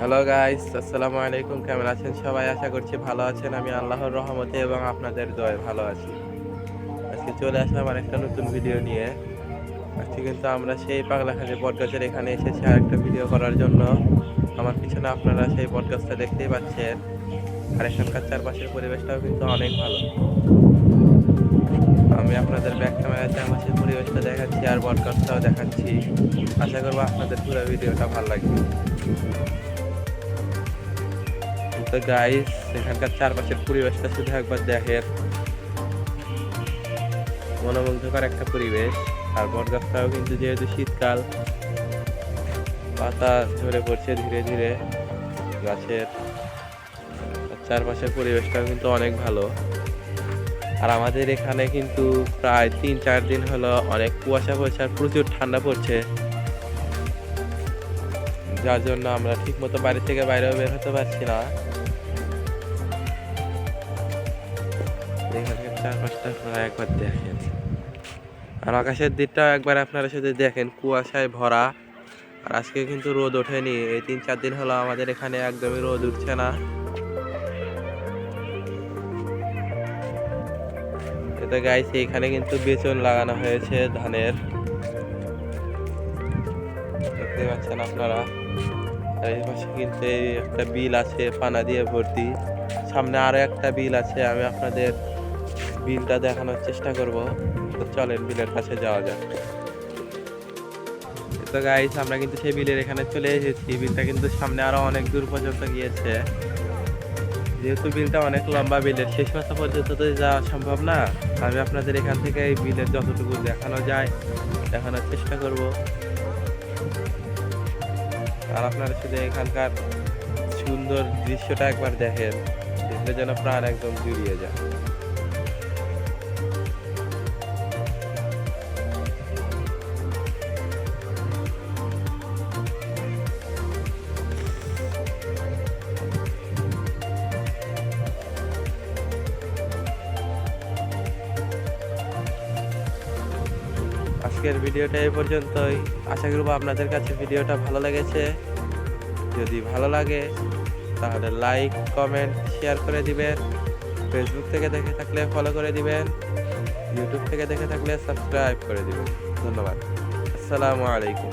Hello guys আসসালামু আলাইকুম কেমন আছেন সবাই? আশা করছি ভালো আছেন। আমি আল্লাহর রহমতে এবং আপনাদের দয়ে ভালো আছি। আজকে চলে আসলাম আরেকটা নতুন ভিডিও নিয়ে। আজকে কিন্তু আমরা সেই পাগলাখালি বটগাছের এখানে এসেছি আরেকটা ভিডিও করার জন্য। আমার পিছনে আপনারা সেই বটগাছটা দেখতেই পাচ্ছেন। আর এখানকার চারপাশের পরিবেশটাও কিন্তু অনেক ভালো। আমি আপনাদের ব্যাক ক্যামেরায় চারপাশের পরিবেশটা দেখাচ্ছি আর বটগাছটাও দেখাচ্ছি। আশা করব আপনাদের পুরো ভিডিওটা ভালো লাগবে। তো গাইস এখানকার চারপাশের পরিবেশটা শুধু একবার দেখেন। মনোমুগ্ধকর একটা পরিবেশ। আর বটগাছটাও কিন্তু যেহেতু শীতকাল পাতা ঝরে পড়ছে ধীরে ধীরে। গাছের চারপাশের পরিবেশটাও কিন্তু অনেক ভালো। আর আমাদের এখানে কিন্তু প্রায় তিন চার দিন হলো অনেক কুয়াশা পড়ছে আর প্রচুর ঠান্ডা পড়ছে। যার জন্য আমরা ঠিক মতো বাড়ি থেকে বাইরেও বের হতে পারছি না। এখানকার চারপাশটা আপনারা একবার দেখেন। আর আকাশের দিকটাও একবার আপনারা শুধু দেখেন, কুয়াশায় ভরা। আর আজকে কিন্তু রোদ ওঠেনি, এই তিন চার দিন হলো আমাদের এখানে একদমই রোদ উঠছে না। এতে গাইছে এখানে কিন্তু বেচন লাগানো হয়েছে ধানের। দেখতে পাচ্ছেন আপনারা? আর এই পাশে কিন্তু একটা বিল আছে, পানা দিয়ে ভর্তি। সামনে আরও একটা বিল আছে, আমি আপনাদের বিলটা দেখানোর চেষ্টা করব। তো চলেন বিলের কাছে যাওয়া যাক। তো গাইস আমরা কিন্তু সেই বিলের এখানে চলে এসেছি। বিলটা কিন্তু সামনে আরও অনেক দূর পর্যন্ত গিয়েছে। যেহেতু বিলটা অনেক লম্বা বিলের, শেষ মাথা পর্যন্ত তো যাওয়া সম্ভব না। আমি আপনাদের এখান থেকে এই বিলের যতটুকু দেখানো যায়, দেখানোর চেষ্টা করব। আর আপনারা শুধু এখানকার সুন্দর দৃশ্যটা একবার দেখেন। দেখলে যেন প্রাণ একদম জুড়িয়ে যায়। আজকের ভিডিওটা এই পর্যন্তই। আশা করব আপনাদের কাছে ভিডিওটা ভালো লেগেছে। যদি ভালো লাগে, তাহলে লাইক কমেন্ট শেয়ার করে দিবেন। ফেসবুক থেকে দেখে থাকলে ফলো করে দিবেন। ইউটিউব থেকে দেখে থাকলে সাবস্ক্রাইব করে দিবেন। ধন্যবাদ। আসসালামু আলাইকুম।